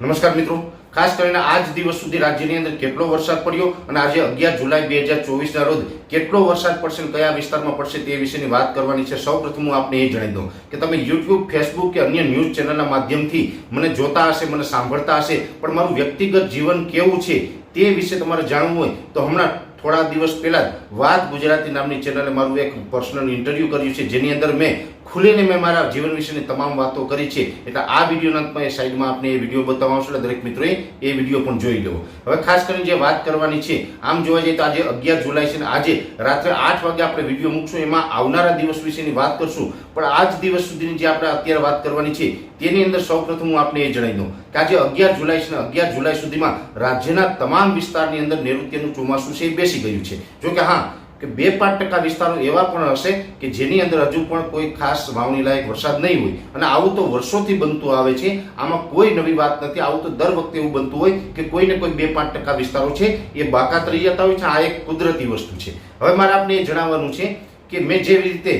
નમસ્કાર મિત્રો. ખાસ કરીને આજ દિવસ સુધી રાજ્યની અંદર કેટલો વરસાદ પડ્યો અને આજે અગિયાર જુલાઈ બે હજાર ચોવીસના રોજ કેટલો વરસાદ પડશે કયા વિસ્તારમાં પડશે તે વિશેની વાત કરવાની છે. સૌ પ્રથમ હું આપને એ જણાવી દઉં કે તમે યુટ્યુબ ફેસબુક કે અન્ય ન્યૂઝ ચેનલના માધ્યમથી મને જોતા હશે, મને સાંભળતા હશે, પણ મારું વ્યક્તિગત જીવન કેવું છે તે વિશે તમારે જાણવું હોય તો હમણાં થોડા દિવસ પહેલા જ વાત ગુજરાતી નામની ચેનલે મારું એક પર્સનલ ઇન્ટરવ્યૂ કર્યું છે. જેની અંદર મેં ખુલીને મેં મારા જીવન વિશેની તમામ વાતો કરી છે. એટલે આ વિડીયોના અંતમાં એ સાઈડમાં આપણે એ વીડિયો બતાવવા આવશે એટલે દરેક મિત્રોએ એ વીડિયો પણ જોઈ લેવો. હવે ખાસ કરીને જે વાત કરવાની છે, આમ જોવા જઈએ તો આજે અગિયાર જુલાઈ છે અને આજે રાત્રે આઠ વાગે આપણે વીડિયો મૂકશું. એમાં આવનારા દિવસ વિશેની વાત કરશું. પણ આજ દિવસ સુધીની જે આપણે અત્યારે વાત કરવાની છે, તેની અંદર સૌપ્રથમ હું આપને એ જણાવી દઉં કે આજે અગિયાર જુલાઈ છે અગિયાર જુલાઈ સુધીમાં રાજ્યના તમામ વિસ્તારની અંદર નૈઋત્યનું ચોમાસું છે એ બેસી ગયું છે. જો કે હા કે બે પાંચ ટકા વિસ્તારો એવા પણ હશે કે જેની અંદર હજુ પણ કોઈ ખાસ વાવણી લાયક વરસાદ નહીં હોય. અને આવું તો વર્ષોથી બનતું આવે છે. આમાં કોઈ નવી વાત નથી. આવું તો દર વખતે એવું બનતું હોય કે કોઈને કોઈ બે પાંચ ટકા વિસ્તારો છે, એ બાકાત રહી જતા હોય છે. આ એક કુદરતી વસ્તુ છે. હવે મારે આપને એ જણાવવાનું છે કે મેં જેવી રીતે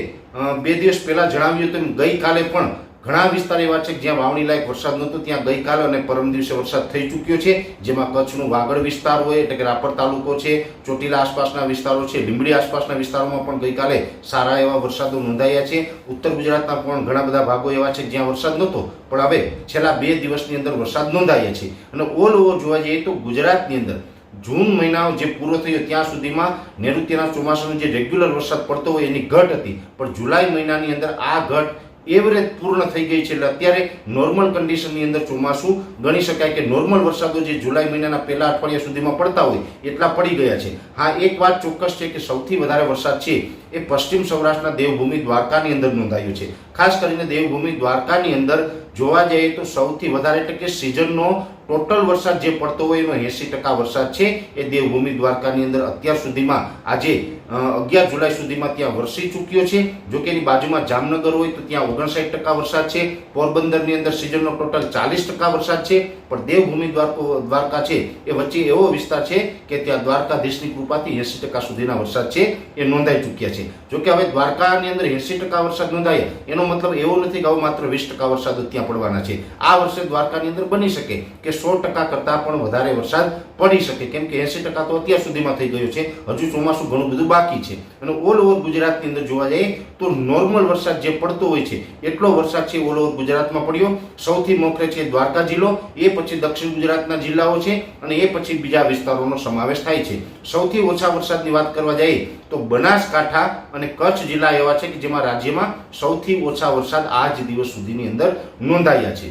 બે દિવસ પહેલા જણાવ્યું હતું એમ ગઈકાલે પણ ઘણા વિસ્તાર એવા છે જ્યાં વાવણી લાયક વરસાદ નહોતો, ત્યાં ગઈકાલે અને પરમ દિવસે વરસાદ થઈ ચૂક્યો છે, જેમાં કચ્છનું વાગડ વિસ્તાર હોય એટલે કે રાપર તાલુકો છે, ચોટીલા આસપાસના વિસ્તારો છે, લીંબડી આસપાસના વિસ્તારોમાં પણ ગઈકાલે સારા એવા વરસાદો નોંધાયા છે. ઉત્તર ગુજરાતના પણ ઘણા બધા ભાગો એવા છે જ્યાં વરસાદ નહોતો, પણ હવે છેલ્લા બે દિવસની અંદર વરસાદ નોંધાયા છે. અને ઓલ ઓવર જોવા જઈએ તો ગુજરાતની અંદર જૂન મહિનાઓ જે પૂરો થયો, ત્યાં સુધીમાં નૈઋત્યના ચોમાસાનો જે રેગ્યુલર વરસાદ પડતો હોય એની ઘટ હતી. પણ જુલાઈ મહિનાની અંદર આ ઘટ એવરેજ પૂર્ણ થઈ ગઈ છે એટલે અત્યારે નોર્મલ કન્ડિશનની અંદર ચોમાસું ગણી શકાય કે નોર્મલ વરસાદો જે જુલાઈ મહિનાના પહેલા અઠવાડિયા સુધીમાં પડતા હોય એટલા પડી ગયા છે. હા, એક વાત ચોક્કસ છે કે સૌથી વધારે વરસાદ છે એ પશ્ચિમ સૌરાષ્ટ્રના દેવભૂમિ દ્વારકાની અંદર નોંધાયો છે. ખાસ કરીને દેવભૂમિ દ્વારકાની અંદર જોવા જઈએ તો સૌથી વધારે એટલે કે સિઝનનો ટોટલ વરસાદ જે પડતો હોય એનો એંસી ટકા વરસાદ છે. એ દેવભૂમિ દ્વારકાની અંદર અત્યાર સુધીમાં, આજે અગિયાર જુલાઈ સુધીમાં ત્યાં વરસી ચૂક્યો છે. જો કે એની બાજુમાં જામનગર હોય તો ત્યાં ઓગણસાઠ ટકા વરસાદ છે. પોરબંદરની અંદર સિઝનનો ટોટલ ચાલીસ ટકા વરસાદ છે. પણ દેવભૂમિ દ્વારકો, દ્વારકા છે એ વચ્ચે એવો વિસ્તાર છે કે ત્યાં દ્વારકાધીશની કૃપાથી એંસી ટકા સુધીના વરસાદ છે એ નોંધાઈ ચૂક્યા છે. જો કે હવે દ્વારકાની અંદર એંસી ટકા વરસાદ નોંધાય, એનો મતલબ એવો નથી કે હવે માત્ર વીસ ટકા વરસાદ ત્યાં પડવાના છે. આ વર્ષે દ્વારકાની અંદર બની શકે કે સો ટકા કરતાં પણ વધારે વરસાદ પડી શકે. કેમ કે એંસી ટકા તો અત્યાર સુધીમાં થઈ ગયો છે. હજુ ચોમાસું ઘણું બધું બાકી છે. અને ઓલ ઓવર ગુજરાતની અંદર જોવા જઈએ તો નોર્મલ વરસાદ જે પડતો હોય છે, એટલો વરસાદ છે ઓલ ઓવર ગુજરાતમાં પડ્યો. સૌથી મોખરે છે દ્વારકા જિલ્લો, એ પછી દક્ષિણ ગુજરાતના જિલ્લાઓ છે અને એ પછી બીજા વિસ્તારોનો સમાવેશ થાય છે. સૌથી ઓછા વરસાદની વાત કરવા જઈએ તો બનાસકાંઠા અને કચ્છ જિલ્લા એવા છે કે જેમાં રાજ્યમાં સૌથી ઓછા વરસાદ આ જ દિવસ સુધીની અંદર નોંધાયા છે.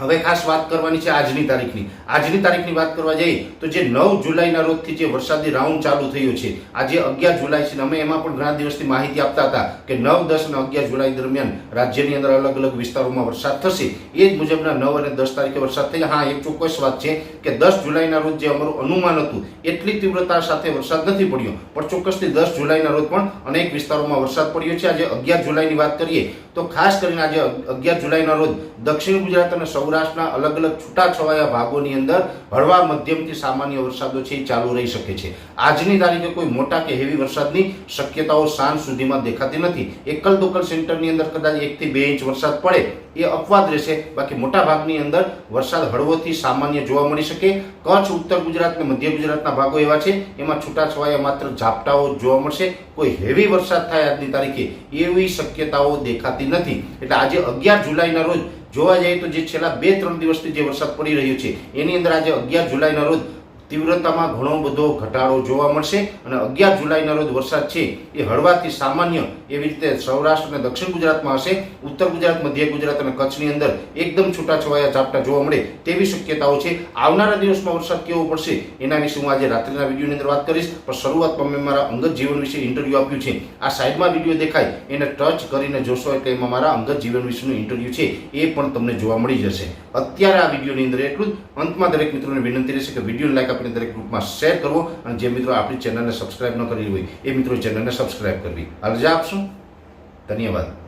હવે ખાસ વાત કરવાની છે આજની તારીખની. આજની તારીખની વાત કરવા જઈએ તો જે નવ જુલાઈના રોજથી જે વરસાદી રાઉન્ડ ચાલુ થયો છે, આજે અગિયાર જુલાઈ છે અમે એમાં પણ ઘણા દિવસથી માહિતી આપતા હતા કે નવ, દસ અને અગિયાર જુલાઈ દરમિયાન રાજ્યની અંદર અલગ અલગ વિસ્તારોમાં વરસાદ થશે. એ જ મુજબના નવ અને દસ તારીખે વરસાદ થઈ હા, એક ચોક્કસ વાત છે કે દસ જુલાઈના રોજ જે અમારું અનુમાન હતું, એટલી તીવ્રતા સાથે વરસાદ નથી પડ્યો. પણ ચોક્કસથી દસ જુલાઈના રોજ પણ અનેક વિસ્તારોમાં વરસાદ પડ્યો છે. આજે અગિયાર જુલાઈની વાત કરીએ તો ખાસ કરીને આજે અગિયાર જુલાઈના રોજ દક્ષિણ ગુજરાત અને સૌરાષ્ટ્રના અલગ અલગ છૂટાછવાયા ભાગોની અંદર હળવા મધ્યમથી સામાન્ય વરસાદો છે એ ચાલુ રહી શકે છે. આજની તારીખે કોઈ મોટા કે હેવી વરસાદની શક્યતાઓ સાંજ સુધીમાં દેખાતી નથી. એકલ દોકલ સેન્ટરની અંદર કદાચ એકથી બે ઇંચ વરસાદ પડે એ અપવાદ રહેશે. બાકી મોટા ભાગની અંદર વરસાદ હળવોથી સામાન્ય જોવા મળી શકે. કચ્છ, ઉત્તર ગુજરાત અને મધ્ય ગુજરાતના ભાગો એવા છે, એમાં છૂટાછવાયા માત્ર ઝાપટાઓ જોવા મળશે. કોઈ હેવી વરસાદ થાય આજની તારીખે એવી શક્યતાઓ દેખાતી નથી. એટલે આજે અગિયાર જુલાઈના રોજ જોવા જઈએ તો જે છેલ્લા બે ત્રણ દિવસથી જે વરસાદ પડી રહ્યો છે, એની અંદર આજે અગિયાર જુલાઈના રોજ તીવ્રતામાં ઘણો બધો ઘટાડો જોવા મળશે અને અગિયાર જુલાઈના રોજ વરસાદ છે એ હળવાથી સામાન્ય એવી રીતે સૌરાષ્ટ્ર અને દક્ષિણ ગુજરાતમાં હશે, ઉત્તર ગુજરાત, મધ્ય ગુજરાત અને કચ્છની અંદર એકદમ છૂટાછવાયા ઝાપટા જોવા મળે તેવી શક્યતાઓ છે. આવનારા દિવસમાં વરસાદ કેવો પડશે એના વિશે હું આજે રાત્રિના વિડીયોની અંદર વાત કરીશ. પણ શરૂઆતમાં મેં મારા અંગત જીવન વિશે ઇન્ટરવ્યૂ આપ્યું છે. આ સાઈડમાં વીડિયો દેખાય, એને ટચ કરીને જોશો એટલે એમાં મારા અંગત જીવન વિશેનું ઇન્ટરવ્યૂ છે એ પણ તમને જોવા મળી જશે. અત્યારે આ વિડીયોની અંદર એટલું જ. અંતમાં દરેક મિત્રોને વિનંતી રહેશે કે વીડિયો લાઈક આપણે દરેક ગ્રુપમાં શેર કરવો અને જે મિત્રો આપણી ચેનલને સબસ્ક્રાઈબ ન કરેલી હોય એ મિત્રો ચેનલને સબસ્ક્રાઈબ કરવી. અરજા આપશું. ધન્યવાદ.